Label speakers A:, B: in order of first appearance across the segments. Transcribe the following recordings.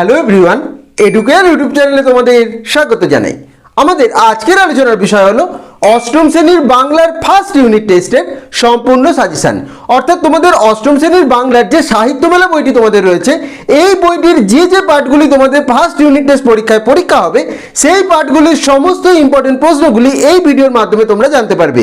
A: Hello everyone educare YouTube চ্যানেলে তোমাদের স্বাগত জানাই। আমাদের আজকের আলোচনার বিষয় হলো অষ্টম শ্রেণির বাংলার ফার্স্ট ইউনিট টেস্টের সম্পূর্ণ সাজেশন অর্থাৎ তোমাদের অষ্টম শ্রেণির বাংলার যে সাহিত্য মেলা বইটি তোমাদের রয়েছে, এই বইটির যে যে পাঠগুলি তোমাদের ফার্স্ট ইউনিট টেস্ট পরীক্ষায় পরীক্ষা হবে, সেই পাঠগুলির সমস্ত ইম্পর্টেন্ট প্রশ্নগুলি এই ভিডিওর মাধ্যমে তোমরা জানতে পারবে।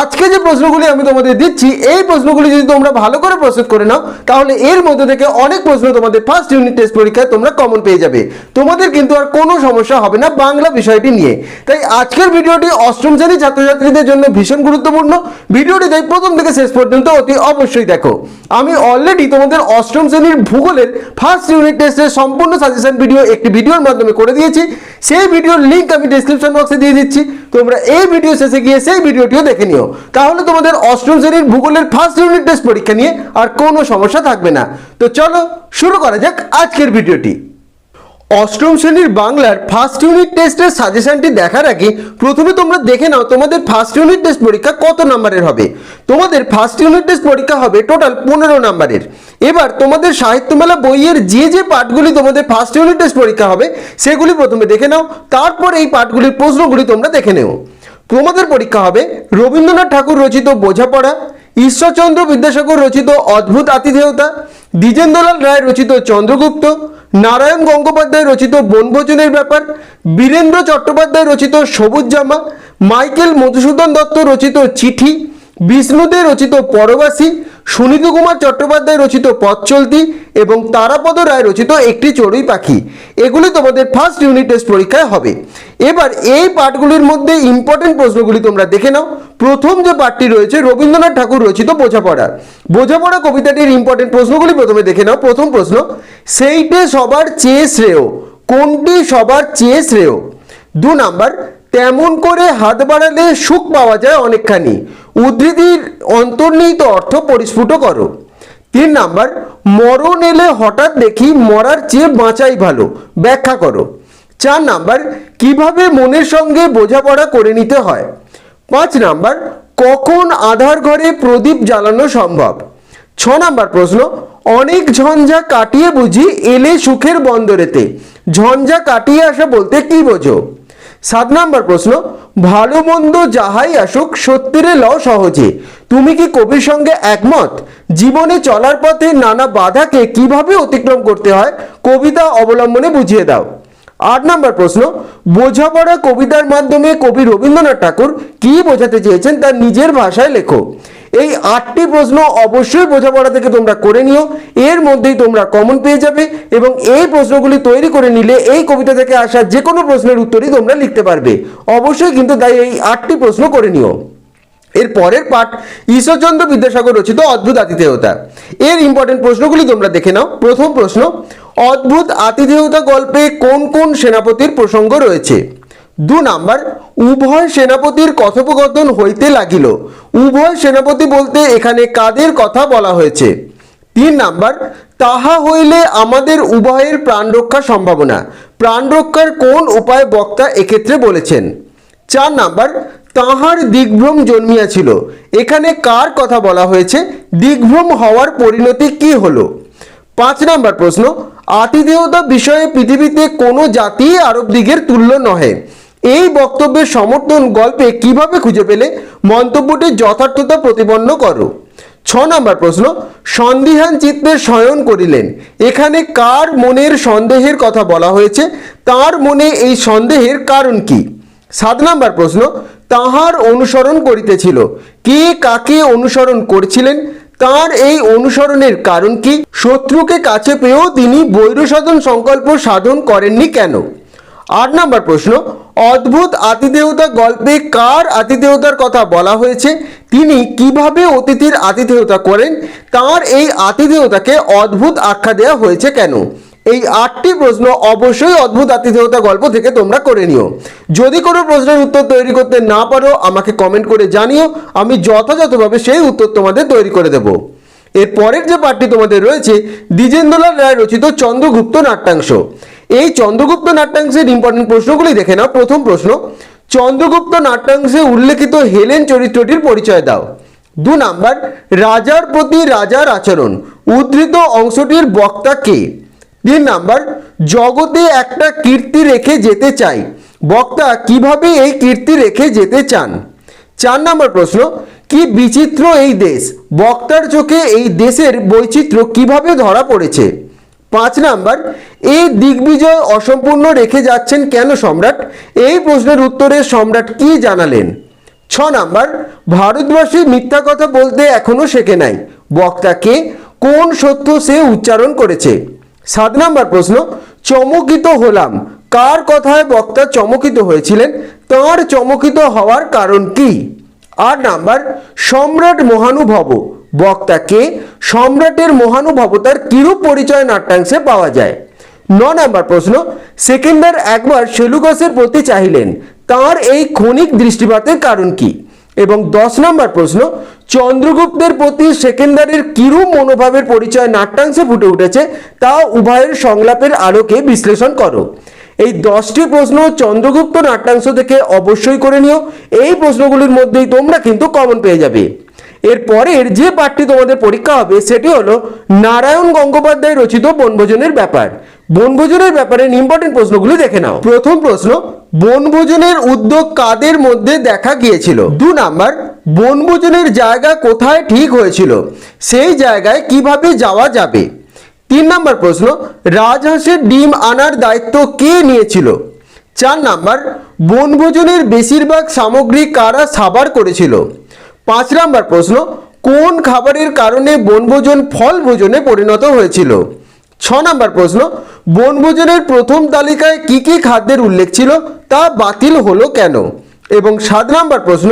A: আজকে যে প্রশ্নগুলি আমি তোমাদের দিচ্ছি, এই প্রশ্নগুলি যদি তোমরা ভালো করে প্রস্তুত করে নাও, তাহলে এর মধ্যে থেকে অনেক প্রশ্ন তোমাদের ফার্স্ট ইউনিট টেস্ট পরীক্ষায় তোমরা কমন পেয়ে যাবে। তোমাদের কিন্তু আর কোনো সমস্যা হবে না বাংলা বিষয়টি নিয়ে। তাই আজকের ভিডিওটি অষ্টম শ্রেণির ছাত্রছাত্রীদের জন্য ভীষণ গুরুত্বপূর্ণ। ভিডিওটি প্রথম থেকে শেষ পর্যন্ত অতি অবশ্যই দেখো। আমি অলরেডি তোমাদের অষ্টম শ্রেণির ভূগোলের ফার্স্ট ইউনিট টেস্টের সম্পূর্ণ সাজেশন ভিডিও একটি ভিডিওর মাধ্যমে করে দিয়েছি। সেই ভিডিওর লিঙ্ক আমি ডেসক্রিপশন বক্সে দিয়ে দিচ্ছি। তোমরা এই ভিডিও শেষে গিয়ে সেই ভিডিওটিও দেখে নিও। তাহলে তোমাদের অষ্টম শ্রেণির ভূগোলের ফার্স্ট ইউনিট টেস্ট পরীক্ষা নিয়ে আর কোনো সমস্যা থাকবে না। তো চলো শুরু করা যাক আজকের ভিডিওটি অষ্টম শ্রেণির বাংলার ফার্স্ট ইউনিট টেস্টের সাজেশনটি দেখার আগে প্রথমে তোমরা দেখে নাও তোমাদের ফার্স্ট ইউনিট টেস্ট পরীক্ষা কত নাম্বারের হবে। তোমাদের ফার্স্ট ইউনিট টেস্ট পরীক্ষা হবে টোটাল পনেরো নাম্বারের এবার তোমাদের সাহিত্যমেলা বইয়ের যে যে পাঠগুলি তোমাদের ফার্স্ট ইউনিট টেস্ট পরীক্ষা হবে, সেগুলি প্রথমে দেখে নাও, তারপর এই পাঠগুলির প্রশ্নগুলি তোমরা দেখে নেও। তোমাদের পরীক্ষা হবে রবীন্দ্রনাথ ঠাকুর রচিত বোঝাপড়া, ঈশ্বরচন্দ্র বিদ্যাসাগর রচিত অদ্ভুত আতিথেয়তা, দ্বিজেন্দ্রলাল রায় রচিত চন্দ্রগুপ্ত নারায়ণ গঙ্গোপাধ্যায় রচিত বনভোজনের ব্যাপার, বীরেন্দ্র চট্টোপাধ্যায় রচিত সবুজ জামা, মাইকেল মধুসূদন দত্ত রচিত চিঠি, বিষ্ণুদে রচিত পরবাসী সুনীতি কুমার চট্টোপাধ্যায় রচিত পথ চলতি এবং তারাপদ রায় রচিত একটি চড়ুই পাখি। এগুলি তোমাদের ফার্স্ট ইউনিট টেস্ট পরীক্ষায় হবে। এবার এই পাঠগুলির মধ্যে ইম্পর্টেন্ট প্রশ্নগুলি তোমরা দেখে নাও। প্রথম যে পাঠটি রয়েছে, রবীন্দ্রনাথ ঠাকুর রচিত বোঝাপড়া। বোঝাপড়া কবিতাটির ইম্পর্টেন্ট প্রশ্নগুলি প্রথমে দেখে নাও। প্রথম প্রশ্ন, সেইটে সবার চেয়ে শ্রেয়, কোনটি সবার চেয়ে শ্রেয়? দু নাম্বার তেমন করে হাত বাড়ালে সুখ পাওয়া যায় অনেকখানি। উদ্ধৃতির অন্তর্নিহিত অর্থ পরিস্ফুট করো। তিন নাম্বার, মরণ এলে হঠাৎ দেখি মরার চেয়ে বাঁচাই ভালো। ব্যাখ্যা করো। চার নাম্বার, কীভাবে মনের সঙ্গে বোঝাপড়া করে নিতে হয়? পাঁচ নাম্বার, কখন আধার ঘরে প্রদীপ জ্বালানো সম্ভব? ছ নাম্বার প্রশ্ন, অনেক ঝঞ্ঝা কাটিয়ে বুঝি এলে সুখের বন্দরেতে। ঝঞ্ঝা কাটিয়ে আসা বলতে কি বোঝো? সাত নাম্বার প্রশ্ন, ভালো মন্দ যাহাই আসুক, সত্যিরে লও সহজে। তুমি কি কবির সঙ্গে একমত? জীবনে চলার পথে নানা বাধাকে কীভাবে অতিক্রম করতে হয়, কবিতা অবলম্বনে বুঝিয়ে দাও। আট নম্বর প্রশ্ন, বোঝাপড়া কবিতার মাধ্যমে কবি রবীন্দ্রনাথ ঠাকুর কি বোঝাতে চেয়েছেন তার নিজের ভাষায় লেখো। এই আটটি প্রশ্ন অবশ্যই বোঝাপড়া থেকে তোমরা করে নিও। এর মধ্যেই তোমরা কমন পেয়ে যাবে এবং এই প্রশ্নগুলি তৈরি করে নিলে এই কবিতা থেকে আসা যে কোনো প্রশ্নের উত্তরই তোমরা লিখতে পারবে। অবশ্যই কিন্তু তাই এই আটটি প্রশ্ন করে নিও। এর পরের পাঠ, ঈশ্বরচন্দ্র বিদ্যাসাগর রচিত অদ্ভুত আতিথেয়তা। এর ইম্পর্টেন্ট প্রশ্নগুলি তোমরা দেখে নাও। প্রথম প্রশ্ন, অদ্ভুত আতিথেয়তা গল্পে কোন কোন সেনাপতির প্রসঙ্গ রয়েছে? দু নাম্বার, উভয় সেনাপতির কথোপকথন হইতে লাগিল। উভয় সেনাপতি বলতে এখানে কাদের কথা বলা হয়েছে? তিন নাম্বার, তাহা হইলে আমাদের উভয়ের প্রাণ রক্ষা সম্ভাবনা। প্রাণ রক্ষার কোন উপায় বক্তা এক্ষেত্রে বলেছেন? চার নাম্বার, তাহার দিগ্ভ্রম জন্মিয়াছিল। এখানে কার কথা বলা হয়েছে? দিগ্ভ্রম হওয়ার পরিণতি কি হলো? পাঁচ নাম্বার প্রশ্ন, আতিথেয়তা বিষয়ে পৃথিবীতে কোনো জাতি আরব দিগের তুল্য নহে। এই বক্তব্যের সমর্থন গল্পে কীভাবে খুঁজে পেলে মন্তব্যটির যথার্থতা প্রতিপন্ন করো? ছ নম্বর প্রশ্ন, সন্দিহান চিত্তে শয়ন করিলেন। এখানে কার মনের সন্দেহের কথা বলা হয়েছে? তার মনে এই সন্দেহের কারণ কি? সাত নম্বর প্রশ্ন, তাহার অনুসরণ করিতেছিল। কে কাকে অনুসরণ করছিলেন? তার এই অনুসরণের কারণ কি? শত্রুকে কাছে পেয়েও তিনি বৈরসাধন সংকল্প সাধন করেননি কেন? আট নম্বর প্রশ্ন, অদ্ভুত আতিথেয়তা গল্পে কার আতিথেয়তার কথা বলা হয়েছে? তিনি কীভাবে অতিথির আতিথেয়তা করেন? তার এই আতিথেয়তাকে অদ্ভুত আখ্যা দেওয়া হয়েছে কেন? এই আটটি প্রশ্ন অবশ্যই অদ্ভুত আতিথেয়তা গল্প থেকে তোমরা করে নিও। যদি কোনো প্রশ্নের উত্তর তৈরি করতে না পারো, আমাকে কমেন্ট করে জানিও। আমি যথাযথভাবে সেই উত্তর তোমাদের তৈরি করে দেবো। এর পরের যে পাঠটি তোমাদের রয়েছে, দ্বিজেন্দ্রলাল রায় রচিত চন্দ্রগুপ্ত নাট্যাংশ। এই চন্দ্রগুপ্ত নাট্যাংশের ইম্পর্টেন্ট প্রশ্নগুলি দেখে নাও। প্রথম প্রশ্ন, চন্দ্রগুপ্ত নাট্যাংশে উল্লেখিত হেলেন চরিত্রটির পরিচয় দাও। দু নাম্বার, রাজার প্রতি রাজার আচরণ, উদ্ধৃত অংশটির বক্তা কে? তিন নাম্বার, জগতে একটা কীর্তি রেখে যেতে চাই, বক্তা কীভাবে এই কীর্তি রেখে যেতে চান? চার নম্বর প্রশ্ন, কি বিচিত্র এই দেশ, বক্তার চোখে এই দেশের বৈচিত্র্য কীভাবে ধরা পড়েছে? পাঁচ নাম্বার এই দিগ্বিজয় অসম্পূর্ণ রেখে যাচ্ছেন কেন সম্রাট? এই প্রশ্নের উত্তরে সম্রাট কি জানালেন? ছ নাম্বার ভারতবর্ষে মিথ্যা কথা বলতে এখনও শেখে নাই। বক্তাকে কোন সত্য সে উচ্চারণ করেছে? সাত নাম্বার প্রশ্ন, চমকিত হলাম। কার কথায় বক্তা চমকিত হয়েছিলেন? তাঁর চমকিত হওয়ার কারণ কি? আট নাম্বার, সম্রাট মহানুভব। বক্তাকে সম্রাটের মহানুভবতার কিরূপ পরিচয় নাট্যাংশে পাওয়া যায়? ন নাম্বার প্রশ্ন সেকেন্ডার একবার সেলুকাসের প্রতি চাহিলেন, তার এই ক্ষণিক দৃষ্টিপাতের কারণ কি? এবং দশ নম্বর প্রশ্ন, চন্দ্রগুপ্তের প্রতি সেকেন্ডারের কিরূপ মনোভাবের পরিচয় নাট্যাংশে ফুটে উঠেছে, তা উভয়ের সংলাপের আলোকে বিশ্লেষণ করো। এই দশটি প্রশ্ন চন্দ্রগুপ্ত নাট্যাংশ থেকে অবশ্যই করে নিও, এই প্রশ্নগুলির মধ্যেই তোমরা কিন্তু কমন পেয়ে যাবে। এর পরের যে পাঠটি তোমাদের পরীক্ষা হবে, সেটি হলো নারায়ণ গঙ্গোপাধ্যায় রচিত বনভোজনের ব্যাপার। বনভোজনের ব্যাপারে ইম্পর্টেন্ট প্রশ্নগুলি দেখে নাও। প্রথম প্রশ্ন, বনভোজনের উদ্যোগ কাদের মধ্যে দেখা গিয়েছিল? দু নাম্বার, বনভোজনের জায়গা কোথায় ঠিক হয়েছিল? সেই জায়গায় কীভাবে যাওয়া যাবে? তিন নাম্বার প্রশ্ন, রাজহাঁসের ডিম আনার দায়িত্ব কে নিয়েছিল? চার নাম্বার, বনভোজনের বেশিরভাগ সামগ্রী কারা সাবার করেছিল? পাঁচ নাম্বার প্রশ্ন, কোন খাবারের কারণে বনভোজন ফল ভোজনে পরিণত হয়েছিল? ছ নাম্বার প্রশ্ন, বনভোজনের প্রথম তালিকায় কি কি খাদ্যের উল্লেখ ছিল তা বাতিল হলো কেন? এবং সাত নাম্বার প্রশ্ন,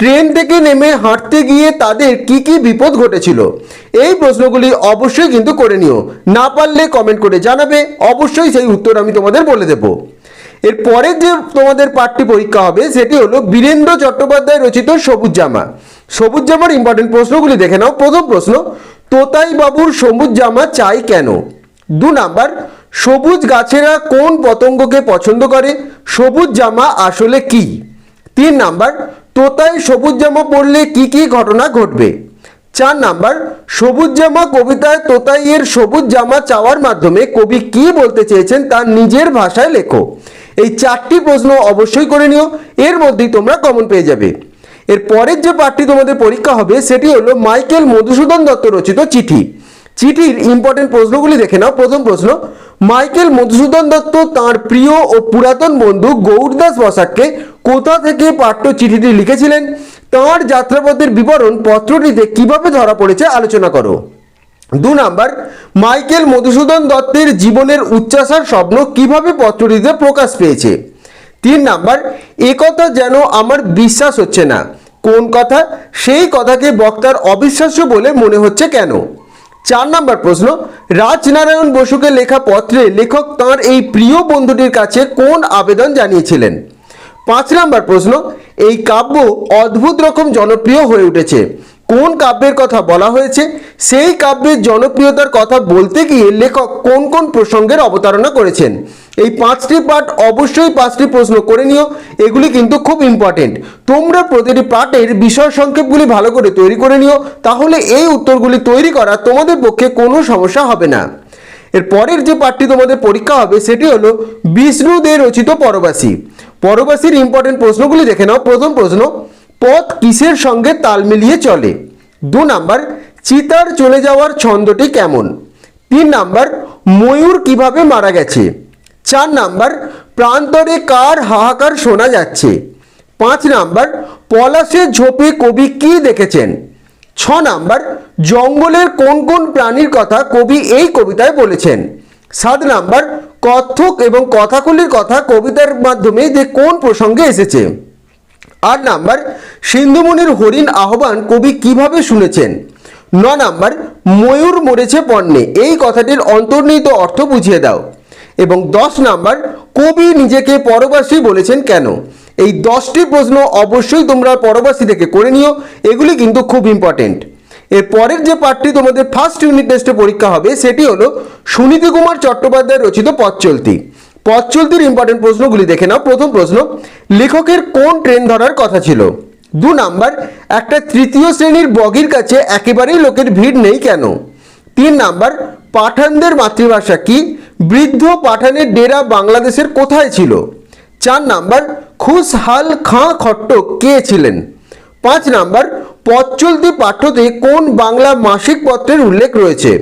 A: ট্রেন থেকে নেমে হাঁটতে গিয়ে তাদের কি কি বিপদ ঘটেছিল? এই প্রশ্নগুলি অবশ্যই কিন্তু করে নিও। না পারলে কমেন্ট করে জানাবে, অবশ্যই সেই উত্তর আমি তোমাদের বলে দেবো। এর পরের যে তোমাদের পাঠটি পরীক্ষা হবে, সেটি হলো বীরেন্দ্র চট্টোপাধ্যায় রচিত সবুজ জামা সবুজ জামার ইম্পর্টেন্ট প্রশ্নগুলি দেখে নাও। প্রথম প্রশ্ন তোতাই বাবুর সবুজ জামা চাই কেন? দু নাম্বার, সবুজ গাছেরা কোন পতঙ্গকে পছন্দ করে? সবুজ জামা আসলে কি? তিন নাম্বার তোতাই সবুজ জামা পড়লে কি কি ঘটনা ঘটবে? চার নাম্বার, সবুজ জামা কবিতায় তোতাইয়ের সবুজ জামা চাওয়ার মাধ্যমে কবি কি বলতে চেয়েছেন তার নিজের ভাষায় লেখো। এই চারটি প্রশ্ন অবশ্যই করে নিও, এর মধ্যেই তোমরা কমন পেয়ে যাবে। এর পরের যে পাঠটি তোমাদের পরীক্ষা হবে, সেটি হলো মাইকেল মধুসূদন দত্ত রচিত চিঠি। চিঠির ইম্পর্টেন্ট প্রশ্নগুলি দেখে নাও। প্রথম প্রশ্ন, মাইকেল মধুসূদন দত্ত তার প্রিয় ও পুরাতন বন্ধু গৌরদাস বসাককে কোথা থেকে পাঠ্য চিঠিটি লিখেছিলেন? তাঁর যাত্রাপথের বিবরণ পত্রটিতে কীভাবে ধরা পড়েছে আলোচনা করো। দু নাম্বার, মাইকেল মধুসূদন দত্তের জীবনের উচ্চাসার স্বপ্ন কীভাবে পত্রটিতে প্রকাশ পেয়েছে? তিন নাম্বার, একথা যেন আমার বিশ্বাস হচ্ছে না। কোন কথা? সেই কথাকে বক্তার অবিশ্বাস্য বলে মনে হচ্ছে কেন? চার নাম্বার প্রশ্ন, রাজনারায়ণ বসুকে লেখা পত্রে লেখক তার এই প্রিয় বন্ধুটির কাছে কোন আবেদন জানিয়েছিলেন? পাঁচ নাম্বার প্রশ্ন, এই কাব্য অদ্ভুত রকম জনপ্রিয় হয়ে উঠেছে। কোন কাব্যের কথা বলা হয়েছে? সেই কাব্যের জনপ্রিয়তার কথা বলতে গিয়ে লেখক কোন কোন প্রসঙ্গের অবতারণা করেছেন? এই পাঁচটি পাঠ অবশ্যই পাঁচটি প্রশ্ন করে নিও। এগুলি কিন্তু খুব ইম্পর্টেন্ট তোমরা প্রতিটি পাঠের বিষয় সংক্ষেপগুলি ভালো করে তৈরি করে নিও। তাহলে এই উত্তরগুলি তৈরি করা তোমাদের পক্ষে কোনো সমস্যা হবে না। এর পরের যে পাঠটি তোমাদের পরীক্ষা হবে, সেটি হলো বিষ্ণু দে রচিত পরবাসী। পরবাসীর ইম্পর্টেন্ট প্রশ্নগুলি দেখে নাও। প্রথম প্রশ্ন পথ কিসের সঙ্গে তাল মিলিয়ে চলে? দু নাম্বার, চিতার চলে যাওয়ার ছন্দটি কেমন? তিন নাম্বার, ময়ূর কীভাবে মারা গেছে? চার নাম্বার, প্রান্তরে কার হাহাকার শোনা যাচ্ছে? পাঁচ নাম্বার পলাশের ঝোপে কবি কি দেখেছেন? ছ নাম্বার, জঙ্গলের কোন কোন প্রাণীর কথা কবি এই কবিতায় বলেছেন? সাত নাম্বার কত্থক এবং কথাকলির কথা কবিতার মাধ্যমে যে কোন প্রসঙ্গে এসেছে? আট নাম্বার, সিন্ধুমণির হরিণ আহ্বান কবি কীভাবে শুনেছেন? ন নাম্বার, ময়ূর মরেছে পণ্যে এই কথাটির অন্তর্নিহিত অর্থ বুঝিয়ে দাও। এবং দশ নাম্বার, কবি নিজেকে পরবাসী বলেছেন কেন? এই দশটি প্রশ্ন অবশ্যই তোমরা পরবাসী থেকে করে নিও, এগুলি কিন্তু খুব ইম্পর্টেন্ট এর পরের যে পাঠটি তোমাদের ফার্স্ট ইউনিট টেস্টে পরীক্ষা হবে, সেটি হলো সুনীতি কুমার চট্টোপাধ্যায় রচিত পথ চলতি। পথ চলতির ইম্পর্টেন্ট প্রশ্নগুলি দেখে নাও। প্রথম প্রশ্ন, লেখকের কোন ট্রেন ধরার কথা ছিল? দু নাম্বার, একটা তৃতীয় শ্রেণির বগির কাছে একেবারেই লোকের ভিড় নেই কেন? তিন নাম্বার, পাঠানদের মাতৃভাষা কি? বৃদ্ধ পাঠানের ডেরা বাংলাদেশের কোথায় ছিল? চার নাম্বার, খুশহাল খাঁ খট্ট কে ছিলেন? পাঁচ নাম্বার, পথ চলতি পাঠ্যতে কোন বাংলা মাসিক পত্রের উল্লেখ রয়েছে?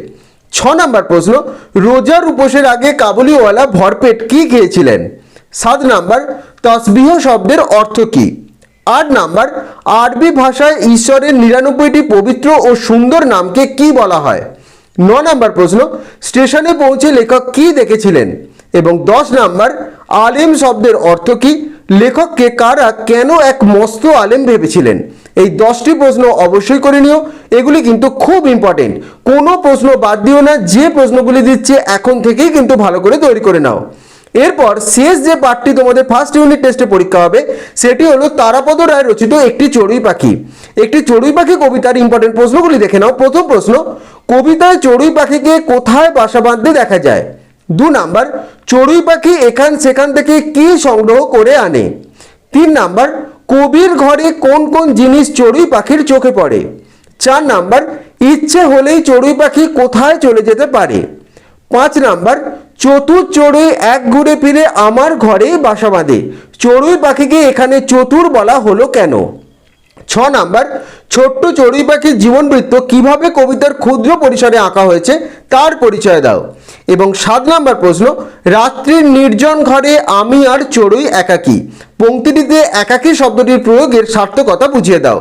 A: ছ নাম্বার প্রশ্ন, রোজার উপোসের আগে কাবুলিওয়ালা ভরপেট কি খেয়েছিলেন? সাত নাম্বার, তসবিহ শব্দের অর্থ কী? আট নাম্বার, আরবি ভাষায় ঈশ্বরের নিরানব্বইটি পবিত্র ও সুন্দর নামকে কি বলা হয়? ন নাম্বার প্রশ্ন, স্টেশনে পৌঁছে লেখক কি দেখেছিলেন? এবং দশ নাম্বার, আলেম শব্দের অর্থ কি? লেখককে কারা কেন এক মস্ত আলেম ভেবেছিলেন? এই দশটি প্রশ্ন অবশ্যই করে নিও। এগুলি কিন্তু খুব ইম্পর্টেন্ট কোনো প্রশ্ন বাদ দিও না, যে প্রশ্নগুলি দিচ্ছে এখন থেকেই কিন্তু ভালো করে তৈরি করে নাও। এরপর শেষ যে পাঠটি তোমাদের ফার্স্ট ইউনিট টেস্টে পরীক্ষা হবে, সেটি হলো তারাপদ রায় রচিত একটি চড়ুই পাখি। একটি চড়ুই পাখি কবিতার ইম্পর্টেন্ট প্রশ্নগুলি দেখে নাও। প্রথম প্রশ্ন, কবিতায় চড়ুই পাখিকে কোথায় বাসা বাঁধতে দেখা যায়? দু নাম্বার, চড়ুই পাখি এখান সেখান থেকে কি সংগ্রহ করে আনে? তিন নাম্বার কবির ঘরে কোন কোন জিনিস চড়ুই পাখির চোখে পড়ে? চার নাম্বার, ইচ্ছে হলেই চড়ুই পাখি কোথায় চলে যেতে পারে? পাঁচ নাম্বার, চতুর চড়ুই এক ঘুরে ফিরে আমার ঘরে বাসা বাঁধে। চড়ুই পাখিকে এখানে চতুর বলা হলো কেন? ছ নাম্বার, ছোট্ট চড়ুই পাখির জীবনবৃত্ত কীভাবে কবিতার ক্ষুদ্র পরিসরে আঁকা হয়েছে, তার পরিচয় দাও। এবং সাত নাম্বার প্রশ্ন, রাত্রির নির্জন ঘরে আমি আর চড়ুই একাকী। পংক্তিটিতে একাকী শব্দটির প্রয়োগের সার্থকতা বুঝিয়ে দাও।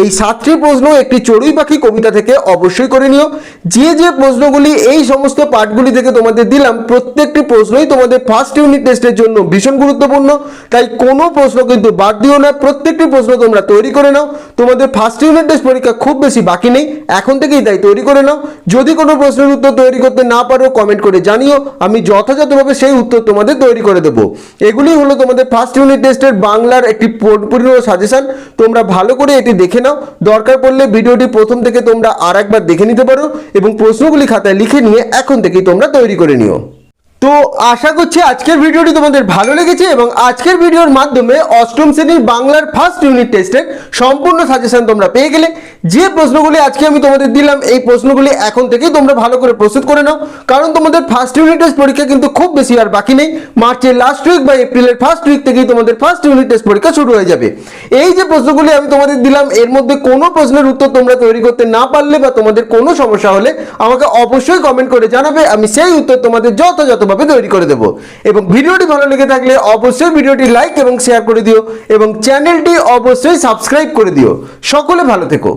A: এই সাতটি প্রশ্ন একটি চড়ুই পাখি কবিতা থেকে অবশ্যই করে নিও। যে যে প্রশ্নগুলি এই সমস্ত পাঠগুলি থেকে তোমাদের দিলাম, প্রত্যেকটি প্রশ্নই তোমাদের ফার্স্ট ইউনিট টেস্টের জন্য ভীষণ গুরুত্বপূর্ণ। তাই কোনো প্রশ্ন কিন্তু বাদ দিও না, প্রত্যেকটি প্রশ্ন তোমরা তৈরি করে নাও। তোমাদের ফার্স্ট ইউনিট টেস্ট পরীক্ষা খুব বেশি বাকি নেই, এখন থেকেই তাই তৈরি করে নাও। যদি কোনো প্রশ্নের উত্তর তৈরি করতে না পারো কমেন্ট করে, জানিও, আমি যথাযথভাবে সেই উত্তর তোমাদের তৈরি করে দেবো। এগুলি হলো তোমাদের ফার্স্ট ইউনিট টেস্টের বাংলার একটি পূর্ণ সাজেশন তোমরা ভালো করে এটি দেখে নাও। দরকার পড়লে ভিডিওটি প্রথম থেকে তোমরা আর একবার দেখে নিতে পারো এবং প্রশ্নগুলি খাতায় লিখে নিয়ে এখন থেকেই তোমরা তৈরি করে নিও। আশা করছি আজকের ভিডিওটি তোমাদের ভালো লেগেছে এবং আজকের ভিডিওর মাধ্যমে অষ্টম শ্রেণির বাংলার ফার্স্ট ইউনিট টেস্টের সম্পূর্ণ সাজেশন তোমরা পেয়ে গেলে। যে প্রশ্নগুলি আজকে আমি তোমাদের দিলাম, এই প্রশ্নগুলি এখন থেকেই তোমরা ভালো করে প্রস্তুত করে নাও। কারণ তোমাদের ফার্স্ট ইউনিট টেস্ট পরীক্ষা কিন্তু খুব বেশি আর বাকি নেই। মার্চের লাস্ট উইক বা এপ্রিলের ফার্স্ট উইক থেকেই তোমাদের ফার্স্ট ইউনিট টেস্ট পরীক্ষা শুরু হয়ে যাবে। এই যে প্রশ্নগুলি আমি তোমাদের দিলাম, এর মধ্যে কোনো প্রশ্নের উত্তর তোমরা তৈরি করতে না পারলে বা তোমাদের কোনো সমস্যা হলে আমাকে অবশ্যই কমেন্ট করে জানাবে। আমি সেই উত্তর তোমাদের যথাযথভাবে তৈরি করে দেব। এবং ভিডিওটি ভালো লেগে থাকলে অবশ্যই ভিডিওটি লাইক এবং শেয়ার করে দিও এবং চ্যানেলটি অবশ্যই সাবস্ক্রাইব করে দিও। সকলে ভালো থেকো।